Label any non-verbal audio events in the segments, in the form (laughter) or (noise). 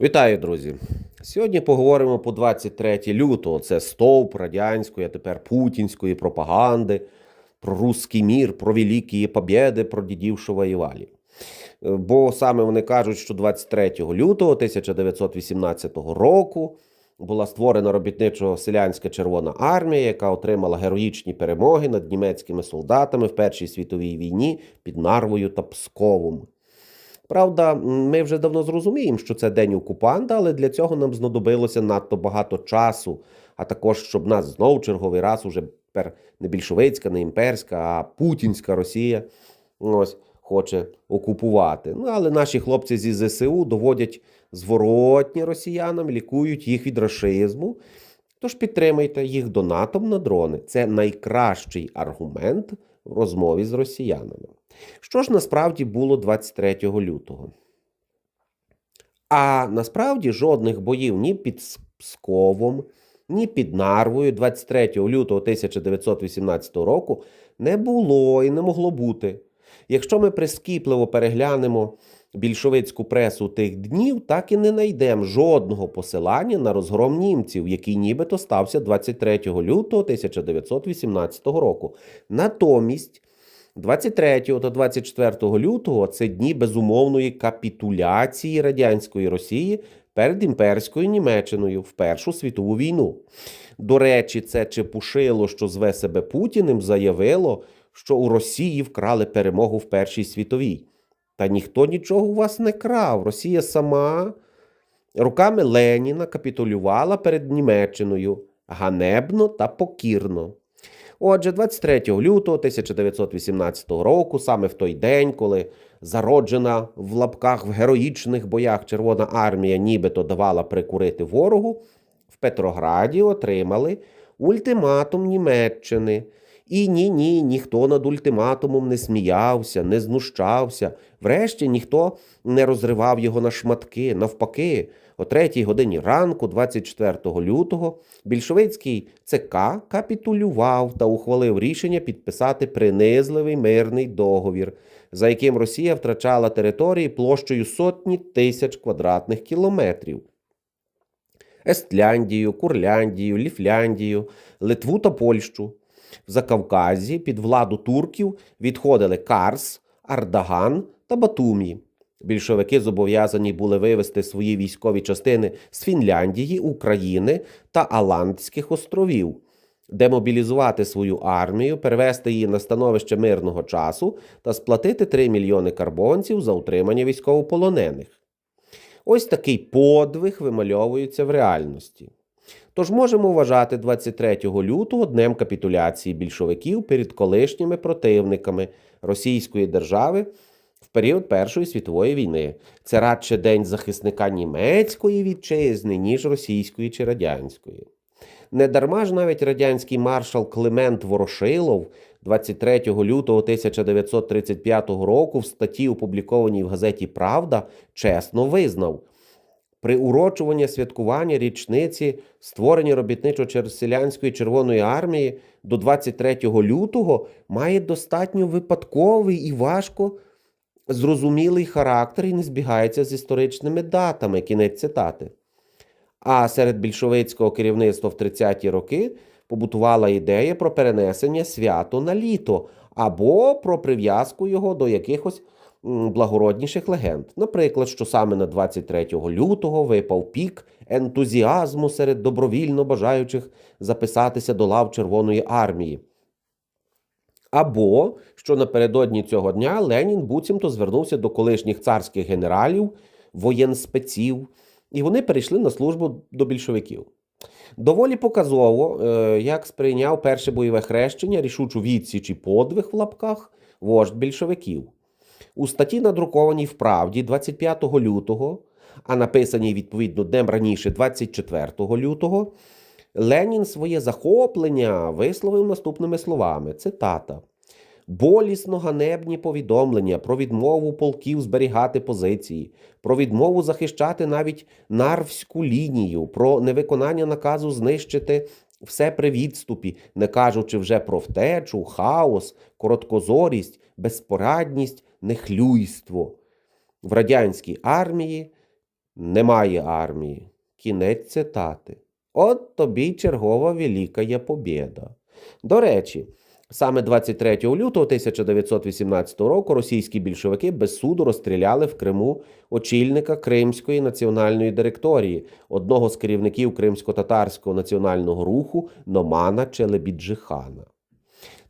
Вітаю, друзі! Сьогодні поговоримо по 23 лютого. Це стовп радянської, а тепер путінської пропаганди, про русський мір, про великі побєди, про дідів, що воювали. Е, Бо саме вони кажуть, що 23 лютого 1918 року була створена робітничо-селянська Червона армія, яка отримала героїчні перемоги над німецькими солдатами в Першій світовій війні під Нарвою та Псковом. Правда, ми вже давно зрозуміємо, що це день окупанта, але для цього нам знадобилося надто багато часу, а також щоб нас знов черговий раз уже тепер не більшовицька, не імперська, а путінська Росія ось хоче окупувати. Ну але наші хлопці зі ЗСУ доводять зворотні росіянам, лікують їх від рашизму. Тож підтримайте їх донатом на дрони. Це найкращий аргумент в розмові з росіянами. Що ж насправді було 23 лютого? А насправді жодних боїв ні під Псковом, ні під Нарвою 23 лютого 1918 року не було і не могло бути. Якщо ми прискіпливо переглянемо більшовицьку пресу тих днів, так і не знайдемо жодного посилання на розгром німців, який нібито стався 23 лютого 1918 року. Натомість 23 та 24 лютого це дні безумовної капітуляції радянської Росії перед імперською Німеччиною в Першу світову війну. До речі, це Чепушило, що зве себе Путіним, заявило, що у Росії вкрали перемогу в Першій світовій. Та ніхто нічого у вас не крав. Росія сама руками Леніна капітулювала перед Німеччиною ганебно та покірно. Отже, 23 лютого 1918 року, саме в той день, коли зароджена в лапках в героїчних боях Червона армія нібито давала прикурити ворогу, в Петрограді отримали ультиматум Німеччини. І ні, ні, ніхто над ультиматумом не сміявся, не знущався. Врешті ніхто не розривав його на шматки. Навпаки, о третій годині ранку, 24 лютого, більшовицький ЦК капітулював та ухвалив рішення підписати принизливий мирний договір, за яким Росія втрачала території площею сотні тисяч квадратних кілометрів. Естляндію, Курляндію, Ліфляндію, Литву та Польщу. В Закавказі під владу турків відходили Карс, Ардаган та Батумі. Більшовики зобов'язані були вивести свої військові частини з Фінляндії, України та Аландських островів, демобілізувати свою армію, перевести її на становище мирного часу та сплатити 3 мільйони карбонців за утримання військовополонених. Ось такий подвиг вимальовується в реальності. Тож можемо вважати 23 лютого днем капітуляції більшовиків перед колишніми противниками Російської держави період Першої світової війни. Це радше день захисника німецької вітчизни, ніж російської чи радянської. Недарма ж навіть радянський маршал Климент Ворошилов 23 лютого 1935 року в статті, опублікованій в газеті Правда, чесно визнав. Приурочування святкування річниці створення робітничо-селянської Червоної армії до 23 лютого має достатньо випадковий і важко зрозумілий характер і не збігається з історичними датами. Кінець цитати. А серед більшовицького керівництва в 30-ті роки побутувала ідея про перенесення свято на літо або про прив'язку його до якихось благородніших легенд. Наприклад, що саме на 23 лютого випав пік ентузіазму серед добровільно бажаючих записатися до лав Червоної армії. Або що напередодні цього дня Ленін буцімто звернувся до колишніх царських генералів, воєнспеців, і вони перейшли на службу до більшовиків. Доволі показово, е, як сприйняв перше бойове хрещення, рішучу відсіч і подвиг в лапках вождь більшовиків. У статті, надрукованій в правді 25 лютого, а написаній відповідно днем раніше, 24 лютого, Ленін своє захоплення висловив наступними словами: цитата. Болісно ганебні повідомлення про відмову полків зберігати позиції, про відмову захищати навіть нарвську лінію, про невиконання наказу знищити все при відступі, не кажучи вже про втечу, хаос, короткозорість, безпорадність, нехлюйство. В радянській армії Немає армії. Кінець цитати. От тобі й чергова велика побєда. До речі, саме 23 лютого 1918 року російські більшовики без суду розстріляли в Криму очільника Кримської національної директорії, одного з керівників кримсько-татарського національного руху Номана Челебіджихана.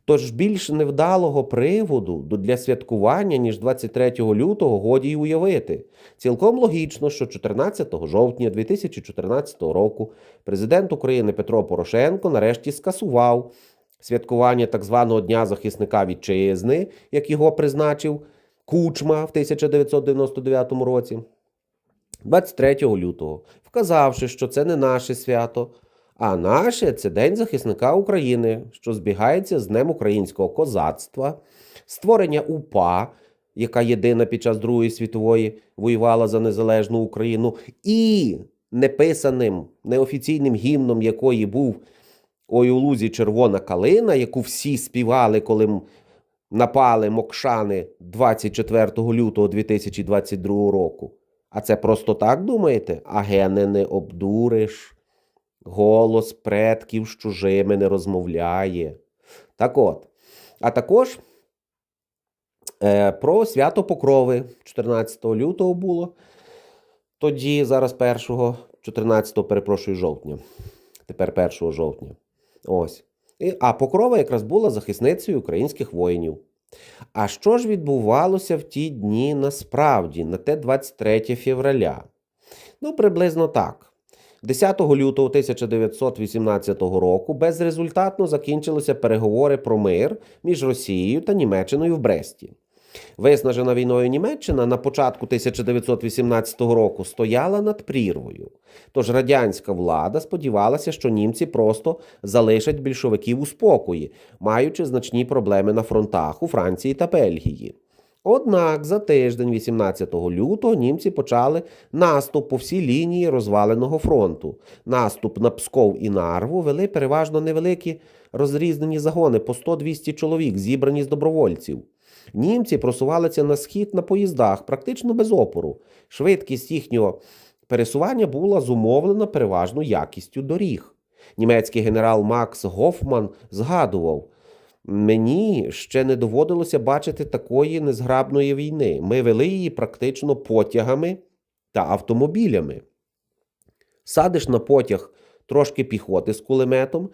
Тож більш невдалого приводу для святкування, ніж 23 лютого, годі й уявити. Цілком логічно, що 14 жовтня 2014 року президент України Петро Порошенко нарешті скасував святкування так званого Дня захисника вітчизни, як його призначив Кучма в 1999 році. 23 лютого, вказавши, що це не наше свято, а наше це День захисника України, що збігається з Днем українського козацтва, створення УПА, яка єдина під час Другої світової воювала за незалежну Україну, і неписаним неофіційним гімном якої був Ой у лузі червона калина, яку всі співали, коли напали мокшани 24 лютого 2022 року. А це просто так думаєте? А гени не обдуриш. Голос предків з чужими не розмовляє. Так от. А також е, про свято Покрови 14 лютого було. Тоді, зараз 1, 14, перепрошую, жовтня. Тепер 1 жовтня. Ось. І, а Покрова якраз була захисницею українських воїнів. А що ж відбувалося в ті дні насправді, на те 23 февраля? Ну, приблизно так. 10 лютого 1918 року безрезультатно закінчилися переговори про мир між Росією та Німеччиною в Бресті. Виснажена війною Німеччина на початку 1918 року стояла над прірвою. Тож радянська влада сподівалася, що німці просто залишать більшовиків у спокої, маючи значні проблеми на фронтах у Франції та Бельгії. Однак за тиждень, 18 лютого, німці почали наступ по всій лінії розваленого фронту. Наступ на Псков і Нарву вели переважно невеликі розрізнені загони по 100-200 чоловік, зібрані з добровольців. Німці просувалися на схід на поїздах практично без опору. Швидкість їхнього пересування була зумовлена переважно якістю доріг. Німецький генерал Макс Гофман згадував: мені ще не доводилося бачити такої незграбної війни. Ми вели її практично потягами та автомобілями. Садиш на потяг трошки піхоти з кулеметом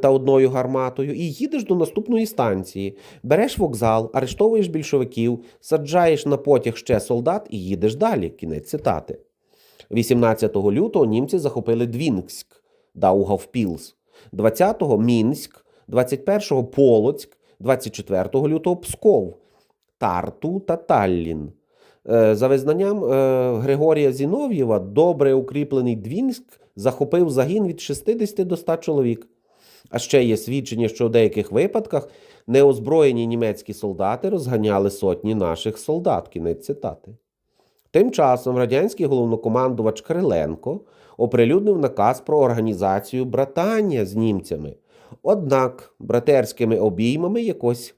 та одною гарматою і їдеш до наступної станції. Береш вокзал, арештовуєш більшовиків, саджаєш на потяг ще солдат і їдеш далі. Кінець цитати. 18 лютого німці захопили Двінськ, Даугавпілс, 20-го Мінськ, 21-го Полоцьк, 24 лютого Псков, Тарту та Таллін. Е, За визнанням е, Григорія Зінов'єва, добре укріплений Двінськ захопив загін від 60 до 100 чоловік. А ще є свідчення, що в деяких випадках неозброєні німецькі солдати розганяли сотні наших солдат. Кінець цитати. Тим часом радянський головнокомандувач Криленко оприлюднив наказ про організацію братання з німцями. Однак братерськими обіймами якось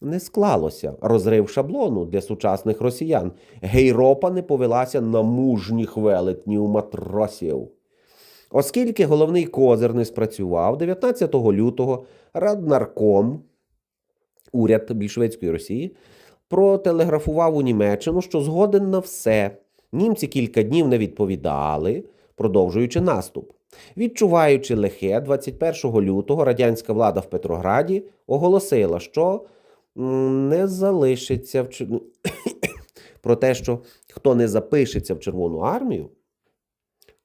не склалося розрив шаблону для сучасних росіян. Гейропа не повелася на мужніх велетнів матросів. Оскільки головний козир не спрацював, 19 лютого Раднарком, уряд більшовицької Росії, протелеграфував у Німеччину, що згоден на все. Німці кілька днів не відповідали, продовжуючи наступ. Відчуваючи лихе, 21 лютого радянська влада в Петрограді оголосила, що не залишиться в Чер- (coughs) про те, що хто не запишеться в Червону армію,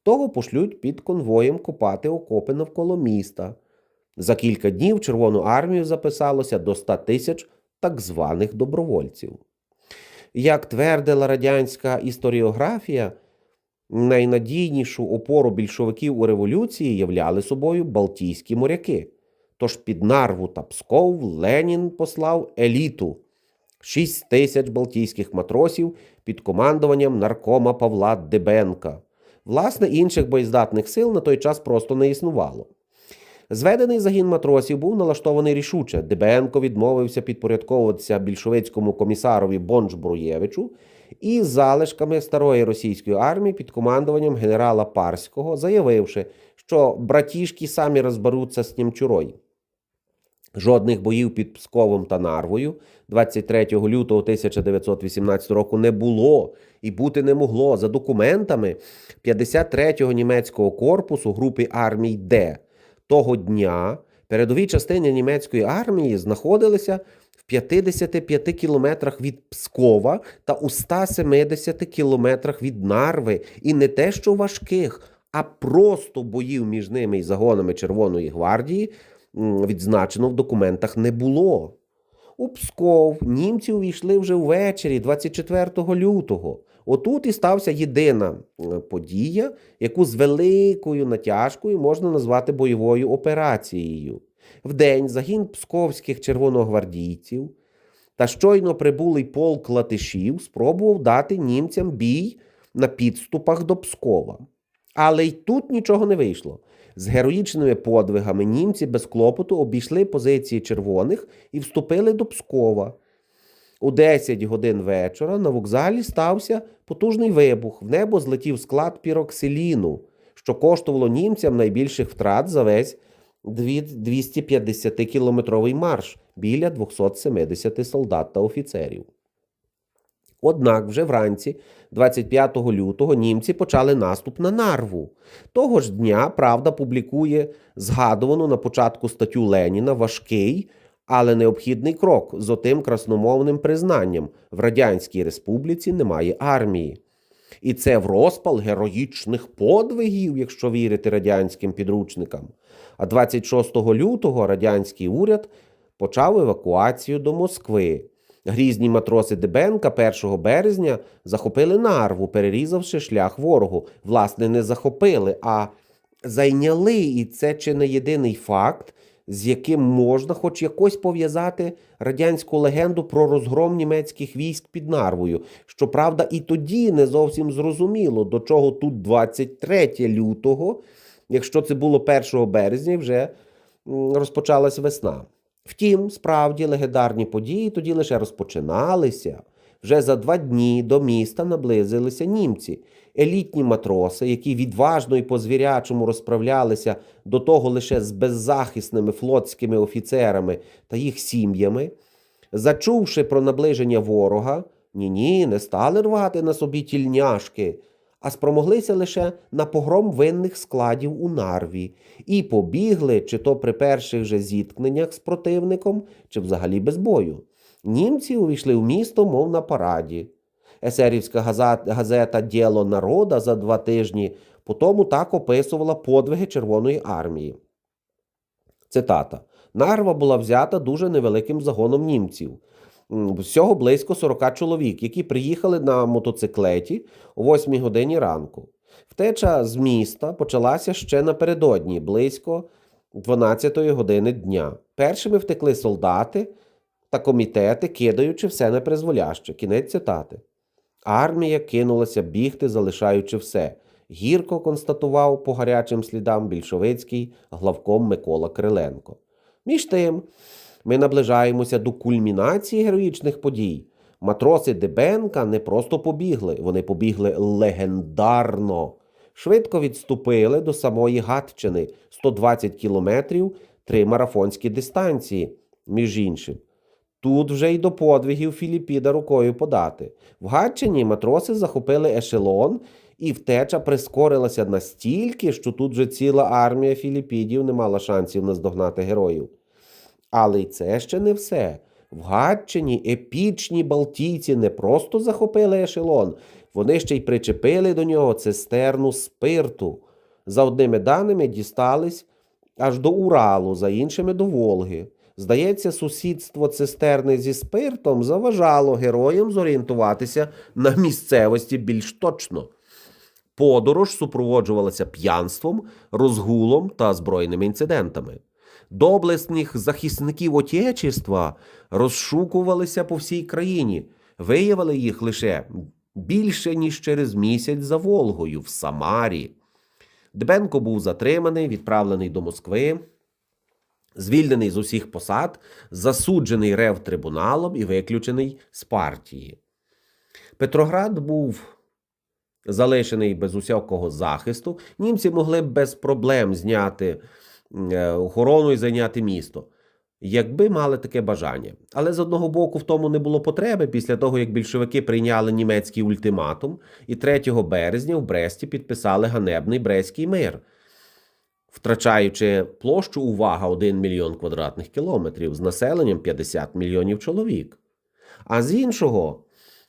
того пошлють під конвоєм копати окопи навколо міста. За кілька днів Червону армію записалося до 100 тисяч так званих добровольців. Як твердила радянська історіографія, найнадійнішу опору більшовиків у революції являли собою Балтійські моряки. Тож під Нарву та Псков Ленін послав еліту 6 тисяч балтійських матросів під командуванням наркома Павла Дебенка. Власне, інших боєздатних сил на той час просто не існувало. Зведений загін матросів був налаштований рішуче. Дебенко відмовився підпорядковуватися більшовицькому комісарові Бонч-Бруєвичу і залишками старої російської армії під командуванням генерала Парського, заявивши, що братішки самі розберуться з Німчурой. Жодних боїв під Псковом та Нарвою 23 лютого 1918 року не було і бути не могло за документами 53-го німецького корпусу групи армій Д. Того дня передові частини німецької армії знаходилися 55 кілометрах від Пскова та у 170 кілометрах від Нарви, і не те, що важких, а просто боїв між ними і загонами Червоної гвардії відзначено в документах не було. У Псков німці увійшли вже ввечері, 24 лютого. Отут і стався єдина е, подія, яку з великою натяжкою можна назвати бойовою операцією. Вдень загін псковських червоногвардійців та щойно прибулий полк латишів спробував дати німцям бій на підступах до Пскова. Але й тут нічого не вийшло. З героїчними подвигами німці без клопоту обійшли позиції червоних і вступили до Пскова. У 10 годин вечора на вокзалі стався потужний вибух. В небо злетів склад піроксиліну, що коштувало німцям найбільших втрат за весь 250-кілометровий марш біля 270 солдат та офіцерів. Однак вже вранці, 25 лютого, німці почали наступ на нарву. Того ж дня Правда публікує згадувану на початку статтю Леніна важкий, але необхідний крок з отим красномовним признанням: в Радянській Республіці немає армії. І це в розпал героїчних подвигів, якщо вірити радянським підручникам. А 26 лютого радянський уряд почав евакуацію до Москви. Грізні матроси Дебенка 1 березня захопили нарву, перерізавши шлях ворогу. Власне, не захопили, а зайняли. І це чи не єдиний факт, з яким можна хоч якось пов'язати радянську легенду про розгром німецьких військ під Нарвою. Щоправда, і тоді не зовсім зрозуміло, до чого тут 23 лютого, якщо це було 1 березня, вже розпочалась весна. Втім, справді легендарні події тоді лише розпочиналися. Вже за два дні до міста наблизилися німці, елітні матроси, які відважно і по-звірячому розправлялися до того лише з беззахисними флотськими офіцерами та їх сім'ями. Зачувши про наближення ворога, ні-ні, не стали рвати на собі тільняшки, а спромоглися лише на погром винних складів у нарві і побігли, чи то при перших же зіткненнях з противником, чи взагалі без бою. Німці увійшли в місто, мов на параді. Есерівська газета Діло народа за два тижні потому так описувала подвиги Червоної армії. Цитата. Нарва була взята дуже невеликим загоном німців. Всього близько 40 чоловік, які приїхали на мотоциклеті о 8 годині ранку. Втеча з міста почалася ще напередодні, близько 12 години дня. Першими втекли солдати та комітети, кидаючи все непризволяще. Кінець цитати. Армія кинулася бігти, залишаючи все. Гірко констатував по гарячим слідам більшовицький главком Микола Криленко. Між тим, ми наближаємося до кульмінації героїчних подій. Матроси Дебенка не просто побігли, вони побігли легендарно. Швидко відступили до самої Гатчини 120 кілометрів, три марафонські дистанції, між іншим. Тут вже й до подвигів Філіпіда рукою подати. В Гатчині матроси захопили ешелон, і втеча прискорилася настільки, що тут вже ціла армія філіпідів не мала шансів наздогнати героїв. Але й це ще не все. В Гатчині епічні балтійці не просто захопили ешелон, вони ще й причепили до нього цистерну спирту. За одними даними дістались аж до Уралу, за іншими до Волги. Здається, сусідство цистерни зі спиртом заважало героям зорієнтуватися на місцевості більш точно. Подорож супроводжувалася п'янством, розгулом та збройними інцидентами. Доблесних захисників Отечества розшукувалися по всій країні, виявили їх лише більше, ніж через місяць за Волгою в Самарі. Дбенко був затриманий, відправлений до Москви, звільнений з усіх посад, засуджений рев трибуналом і виключений з партії. Петроград був залишений без усякого захисту. Німці могли без проблем зняти охорону і зайняти місто, якби мали таке бажання. Але з одного боку в тому не було потреби після того, як більшовики прийняли німецький ультиматум, і 3 березня в Бресті підписали ганебний Брестський мир. Втрачаючи площу, увага 1 мільйон квадратних кілометрів з населенням 50 мільйонів чоловік. А з іншого,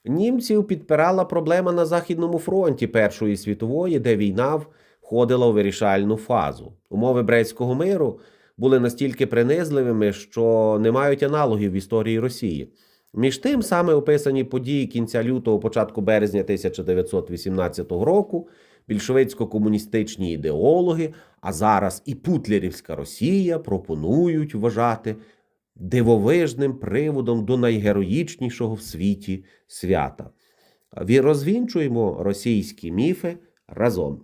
німців підпирала проблема на Західному фронті Першої світової, де війна входила у вирішальну фазу. Умови Брестського миру були настільки принизливими, що не мають аналогів в історії Росії. Між тим, саме описані події кінця лютого, початку березня 1918 року, більшовицько-комуністичні ідеологи, а зараз і путлерівська Росія пропонують вважати дивовижним приводом до найгероїчнішого в світі свята. Розвінчуємо російські міфи разом.